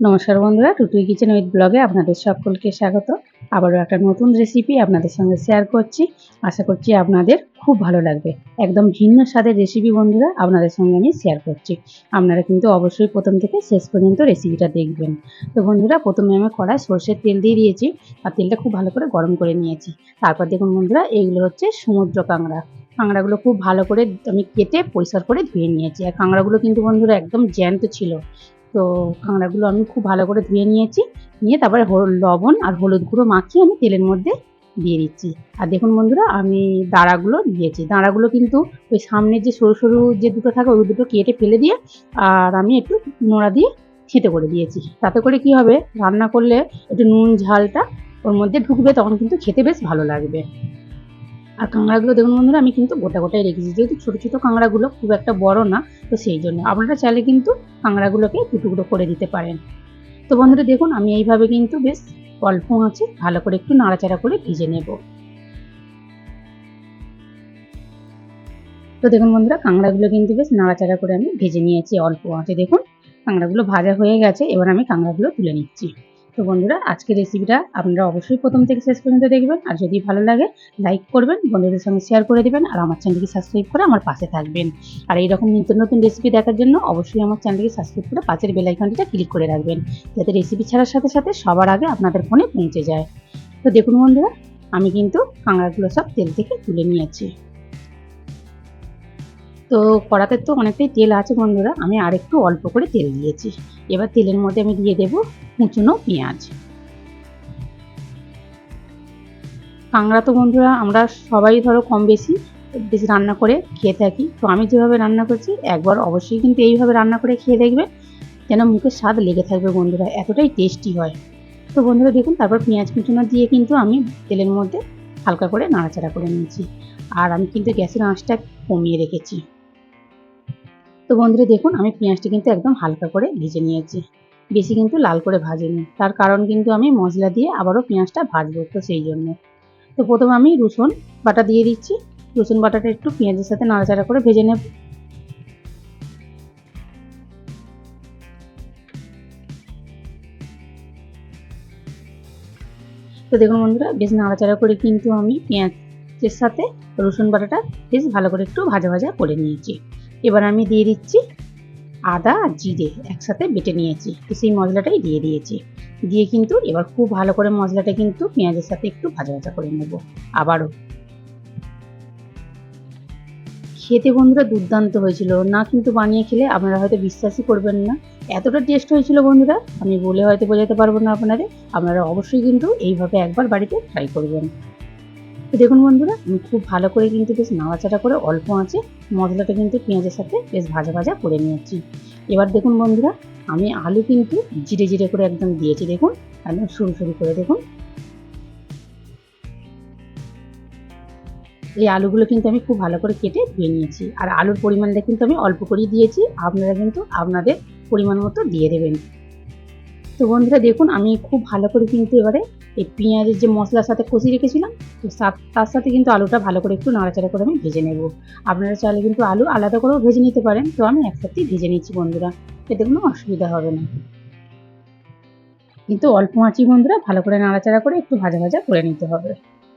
নমস্কার বন্ধুরা টুটুই kitchen with ব্লগে আপনাদের সকলকে স্বাগত। আবারও একটা নতুন রেসিপি আপনাদের সঙ্গে শেয়ার করছি। আশা করছি আপনাদের খুব ভালো লাগবে। একদম ভিন্ন স্বাদের রেসিপি বন্ধুরা, আপনাদের সঙ্গে আমি শেয়ার করছি। আপনারা কিন্তু অবশ্যই প্রথম থেকে শেষ পর্যন্ত রেসিপিটা দেখবেন। তো বন্ধুরা, প্রথমে আমি কড়াই সর্ষের তেল দিয়ে দিয়েছি, আর তেলটা খুব ভালো করে গরম করে নিয়েছি। তারপর দেখুন বন্ধুরা এইগুলো হচ্ছে সমুদ্র কাঁকড়া। কাঁকড়াগুলো খুব ভালো করে আমি কেটে পরিষ্কার করে ধুয়ে নিয়েছি। আর কাঁকড়াগুলো কিন্তু বন্ধুরা একদম জ্যান্ত ছিল। তো কাঁকড়াগুলো আমি খুব ভালো করে ধুয়ে নিয়েছি। নিয়ে তারপরে লবণ আর হলুদ গুঁড়ো মাখিয়ে আমি তেলের মধ্যে দিয়ে দিচ্ছি। আর দেখুন বন্ধুরা, আমি দাঁড়াগুলো দিয়েছি। দাঁড়াগুলো কিন্তু ওই সামনের যে সরু সরু যে দুটো থাকে, ওই দুটো কেটে ফেলে দিয়ে আর আমি একটু নোড়া দিয়ে খেতে করে দিয়েছি। তাতে করে কি হবে, রান্না করলে একটু নুন ঝালটা ওর মধ্যে ঢুকবে, তখন কিন্তু খেতে বেশ ভালো লাগবে। আর কাঁকড়াগুলো দেখুন বন্ধুরা, আমি কিন্তু গোটা গোটাই রেখেছি। যেহেতু ছোটো ছোটো কাঁকড়াগুলো খুব একটা বড় না, তো সেই জন্য। আপনারা চাইলে কিন্তু কাঁকড়াগুলোকে টুকরো করে দিতে পারেন। তো বন্ধুরা, দেখুন, আমি এইভাবে কিন্তু বেশ অল্প আছে ভালো করে একটু নাড়াচাড়া করে ভেজে নেব। তো দেখুন বন্ধুরা, কাঁকড়াগুলো কিন্তু বেশ নাড়াচাড়া করে আমি ভেজে নিয়েছি অল্প আছে দেখুন, কাঁকড়াগুলো ভাজা হয়ে গেছে, এবার আমি কাঁকড়াগুলো তুলে নিচ্ছি। তো বন্ধুরা, আজকের রেসিপিটা আপনারা অবশ্যই প্রথম থেকে শেষ পর্যন্ত দেখবেন। আর যদি ভালো লাগে লাইক করবেন, বন্ধুদের সঙ্গে শেয়ার করে দেবেন, আর আমার চ্যানেলকে সাবস্ক্রাইব করে আমার পাশে থাকবেন। আর এইরকম নিত্য নতুন রেসিপি দেখার জন্য অবশ্যই আমার চ্যানেলকে সাবস্ক্রাইব করে পাশের বেল আইকনটিটা ক্লিক করে রাখবেন, যাতে রেসিপি ছাড়ার সাথে সাথে সবার আগে আপনাদের ফোনে পৌঁছে যায়। তো দেখুন বন্ধুরা, আমি কিন্তু কাঁকড়াগুলো সব তেল থেকে তুলে নিয়েছি। তো কড়াতে তো অনেকটাই তেল আছে বন্ধুরা, আমি আরেকটু অল্প করে তেল দিয়েছি। এবার তেলের মধ্যে আমি দিয়ে দেব কুচনো পেঁয়াজ। কাঁকড়া তো বন্ধুরা আমরা সবাই ধরো কম বেশি বেশি রান্না করে খেয়ে থাকি। তো আমি যেভাবে রান্না করছি, একবার অবশ্যই কিন্তু এইভাবে রান্না করে খেয়ে দেখবে যেন মুখের স্বাদ লেগে থাকবে বন্ধুরা, এতটাই টেস্টি হয়। তো বন্ধুরা দেখুন, তারপর পেঁয়াজ কুচনো দিয়ে কিন্তু আমি তেলের মধ্যে হালকা করে নাড়াচাড়া করে নিয়েছি। আর আমি কিন্তু গ্যাসের আঁচটা কমিয়ে রেখেছি। তো বন্ধুরা দেখুন, আমি পেঁয়াজটা কিন্তু একদম হালকা করে ভেজে নিয়েছি। বেশি কিন্তু লাল করে ভাজিনি। তার কারণ কিন্তু আমি মশলা দিয়ে আবারও পেঁয়াজটা ভাজবো তো সেই জন্য। তো প্রথমে আমি রসুন বাটা দিয়ে দিচ্ছি। রসুন বাটাটা একটু পেঁয়াজের সাথে নাড়াচাড়া করে ভেজে নেব। তো দেখুন বন্ধুরা, বেশ নাড়াচাড়া করে কিন্তু আমি পেঁয়াজের সাথে রসুন বাটাটা বেশ ভালো করে একটু ভাজা ভাজা করে নিয়েছি। এবার আমি দিয়ে দিচ্ছি আদা আর জিরে একসাথে বেটে নিয়েছি। তো সেই মশলাটাই দিয়ে দিয়েছি। দিয়ে কিন্তু এবার খুব ভালো করে মশলাটা কিন্তু পেঁয়াজের সাথে একটু ভাজা ভাজা করে নেব আবারও। খেতে বন্ধুরা দুর্দান্ত হয়েছিল। না কিন্তু বানিয়ে খেলে আপনারা হয়তো বিশ্বাসই করবেন না। এতটা টেস্ট হয়েছিল বন্ধুরা, আমি বলে হয়তো বোঝাতে পারব না আপনাদের। আপনারা অবশ্যই কিন্তু এইভাবে একবার বাড়িতে ট্রাই করবেন। দেখুন বন্ধুরা, আমি খুব ভালো করে কিন্তু বেশ নাড়াচাড়া করে অল্প আঁচে মশলাটা কিন্তু পেঁয়াজের সাথে বেশ ভাজা ভাজা করে নিয়েছি। এবার দেখুন বন্ধুরা, আমি আলু কিন্তু জিরে জিরে করে একদম দিয়েছি দেখুন, একদম সরু সরু করে দেখুন। এই আলুগুলো কিন্তু আমি খুব ভালো করে কেটে ধুয়ে নিয়েছি। আর আলুর পরিমাণটা কিন্তু আমি অল্প করেই দিয়েছি, আপনারা কিন্তু আপনাদের পরিমাণ মতো দিয়ে দেবেন। তো বন্ধুরা দেখুন, আমি খুব ভালো করে কিন্তু এবারে এই পেঁয়াজের যে মশলার সাথে কষিয়ে রেখেছিলাম, তো তার- তার সাথে কিন্তু আলুটা ভালো করে একটু নাড়াচাড়া করে আমি ভেজে নেব। আপনারা চাইলে কিন্তু আলু আলাদা করেও ভেজে নিতে পারেন, তো আমি একসাথেই ভেজে নিচ্ছি বন্ধুরা, এতে কোনো অসুবিধা হবে না। কিন্তু অল্প আঁচি বন্ধুরা, ভালো করে নাড়াচাড়া করে একটু ভাজা ভাজা করে নিতে হবে।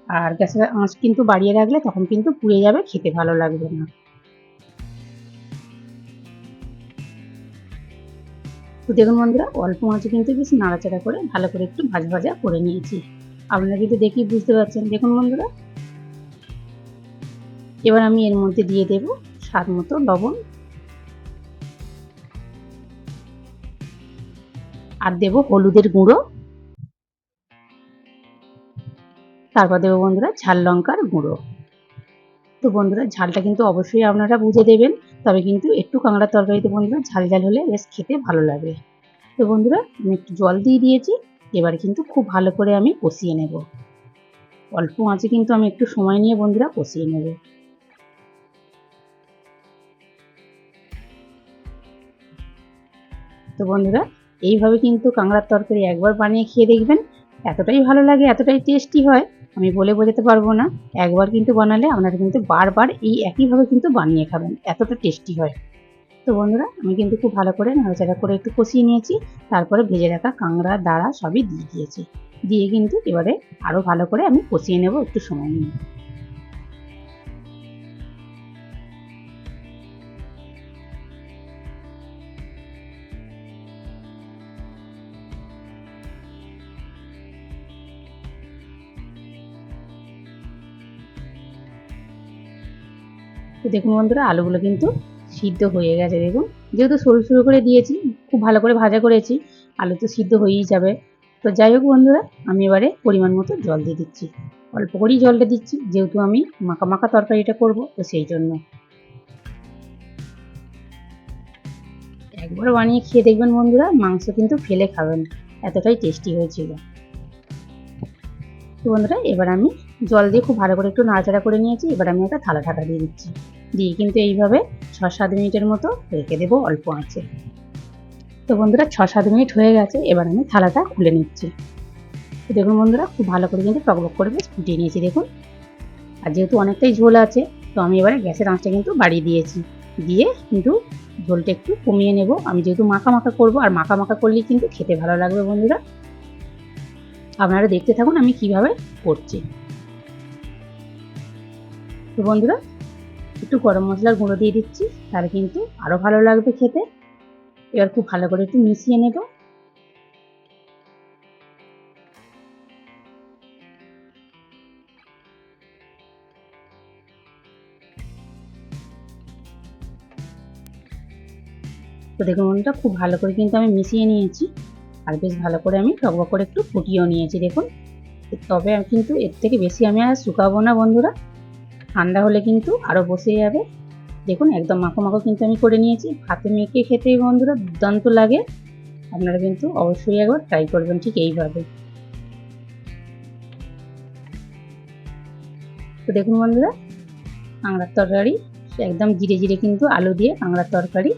আর গ্যাসের আঁচ কিন্তু বাড়িয়ে রাখলে তখন কিন্তু পুড়ে যাবে, খেতে ভালো লাগবে না। তো দেখুন বন্ধুরা, অল্প আঁচে কিন্তু বেশ নাড়াচাড়া করে ভালো করে একটু ভাজা ভাজা করে নিয়েছি। আপনারা কিন্তু দেখেই বুঝতে পারছেন। দেখুন বন্ধুরা, এবার আমি এর মধ্যে দিয়ে দেব স্বাদ মতো লবণ। আর দেব হলুদের গুঁড়ো। তারপর দেবো বন্ধুরা, ঝাল লঙ্কার গুঁড়ো। তো বন্ধুরা, ঝালটা কিন্তু অবশ্যই আপনারা বুঝে দেবেন। তবে কিন্তু একটু কাঁকড়ার তরকারিতে বন্ধুরা, ঝাল ঝাল হলে বেশ খেতে ভালো লাগে। তো বন্ধুরা, আমি একটু জল দিয়ে দিয়েছি। এবার কিন্তু খুব ভালো করে আমি কষিয়ে নেব। অল্প আঁচে কিন্তু আমি একটু সময় নিয়ে বন্ধুরা কষিয়ে নেব। তো বন্ধুরা, এইভাবে কিন্তু কাঁকড়ার তরকারি একবার বানিয়ে খেয়ে দেখবেন। এতটাই ভালো লাগে, এতটাই টেস্টি হয়। আমি বলে বোঝাতে পারব না। একবার কিন্তু বানালে আপনারা কিন্তু বারবার এই একইভাবে কিন্তু বানিয়ে খাবেন। এতটা টেস্টি হয়। তো বন্ধুরা, আমি কিন্তু খুব ভালো করে নাড়াচাড়া করে একটু কষিয়ে নিয়েছি। তারপরে ভেজে রাখা কাঁকড়া, দাঁড়া সবই দিয়ে দিয়েছি। দিয়ে কিন্তু এবারে আরও ভালো করে আমি কষিয়ে নেব একটু সময় নিয়ে। তো দেখুন বন্ধুরা, আলুগুলো কিন্তু সিদ্ধ হয়ে গেছে, দেখুন। যেহেতু সরু সরু করে দিয়েছি, খুব ভালো করে ভাজা করেছি, আলু তো সিদ্ধ হয়েই যাবে। তো যাই হোক বন্ধুরা, আমি এবারে পরিমাণ মতো জল দিয়ে দিচ্ছি। অল্প করেই জলটা দিচ্ছি, যেহেতু আমি মাখা মাখা তরকারিটা করব, তো সেই জন্য। একবার বানিয়ে খেয়ে দেখবেন বন্ধুরা, মাংস কিন্তু ফেলে খাবেন এতটাই টেস্টি হয়েছিল। তো বন্ধুরা, এবার আমি জল দিয়ে খুব ভালো করে একটু নাড়াচাড়া করে নিয়েছি, এবার আমি একটা থালা ঢাকা দিয়ে দিচ্ছি। দিয়ে কিন্তু এইভাবে ছ সাত মিনিটের মতো রেখে দেবো অল্প আঁচে। তো বন্ধুরা ছ সাত মিনিট হয়ে গেছে, এবার আমি থালাটা খুলে নিচ্ছি। দেখুন বন্ধুরা, খুব ভালো করে কিন্তু টকবক করে বেশ ফুটিয়ে নিয়েছি, দেখুন। আর যেহেতু অনেকটাই ঝোল আছে, তো আমি এবারে গ্যাসের আঁচটা কিন্তু বাড়িয়ে দিয়েছি। দিয়ে কিন্তু ঝোলটা একটু কমিয়ে নেব। আমি যেহেতু মাখা মাখা করব, আর মাখা মাখা করলেই কিন্তু খেতে ভালো লাগবে বন্ধুরা। আপনারা দেখতে থাকুন আমি কীভাবে করছি। তো বন্ধুরা, একটু গরম মশলার গুঁড়ো দিয়ে দিচ্ছি, তাহলে কিন্তু আরও ভালো লাগবে খেতে। এবার খুব ভালো করে একটু মিশিয়ে নেব। তো দেখুন বন্ধুরা, খুব ভালো করে কিন্তু আমি মিশিয়ে নিয়েছি। আর বেশ ভালো করে আমি টকবক করে একটু ফুটিয়েও নিয়েছি, দেখুন। তবে কিন্তু এর থেকে বেশি আমি আর শুকাবো না বন্ধুরা। ঠান্ডা হলে কিন্তু আরও বসে যাবে। দেখুন, একদম মাখো মাখো কিন্তু আমি করে নিয়েছি। হাতে মেখে খেতে বন্ধুরা দুর্দান্ত লাগে। আপনারা কিন্তু অবশ্যই একবার ট্রাই করবেন ঠিক এইভাবে। তো দেখুন বন্ধুরা কাঁকড়ার তরকারি একদম জিরে জিরে কিন্তু আলু দিয়ে কাঁকড়ার তরকারি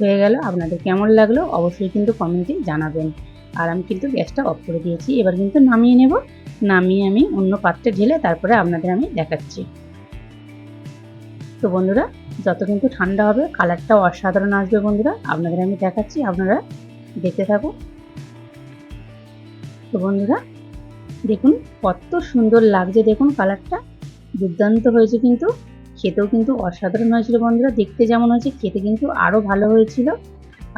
হয়ে গেল। আপনাদের কেমন লাগল অবশ্যই কিন্তু কমেন্টে জানাবেন। আর আমি কিন্তু গ্যাসটা অফ করে দিয়েছি। এবার কিন্তু নামিয়ে নেব। নামিয়ে আমি অন্য পাত্রে ঢেলে তারপরে আপনাদের আমি দেখাচ্ছি। তো বন্ধুরা, যত কিন্তু ঠান্ডা হবে, কালারটাও অসাধারণ আসবে বন্ধুরা। আপনাদের আমি দেখাচ্ছি, আপনারা দেখতে থাকুন। তো বন্ধুরা, দেখুন কত সুন্দর লাগছে, দেখুন কালারটা। দুর্দান্ত হয়েছে কিন্তু, খেতেও কিন্তু অসাধারণ হয়েছিল বন্ধুরা, দেখতে যেমন হয়েছে, খেতে কিন্তু আরও ভালো হয়েছিল।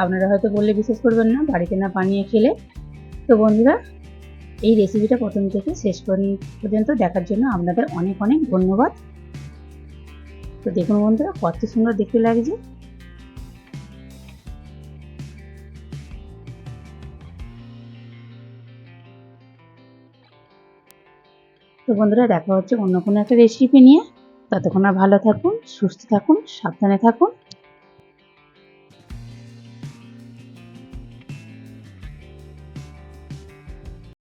আপনারা হয়তো বললে বিশ্বাস করবেন না, বাড়িতে না বানিয়ে খেলে। তো বন্ধুরা, এই রেসিপিটা প্রথম থেকে শেষ পর্যন্ত দেখার জন্য আপনাদের অনেক অনেক ধন্যবাদ। তো দেখুন বন্ধুরা, কত সুন্দর দেখতে লাগছে। তো বন্ধুরা, দেখা হচ্ছে অন্য কোনো একটা রেসিপি নিয়ে। ততক্ষণ ভালো থাকুন, সুস্থ থাকুন, সাবধানে থাকুন।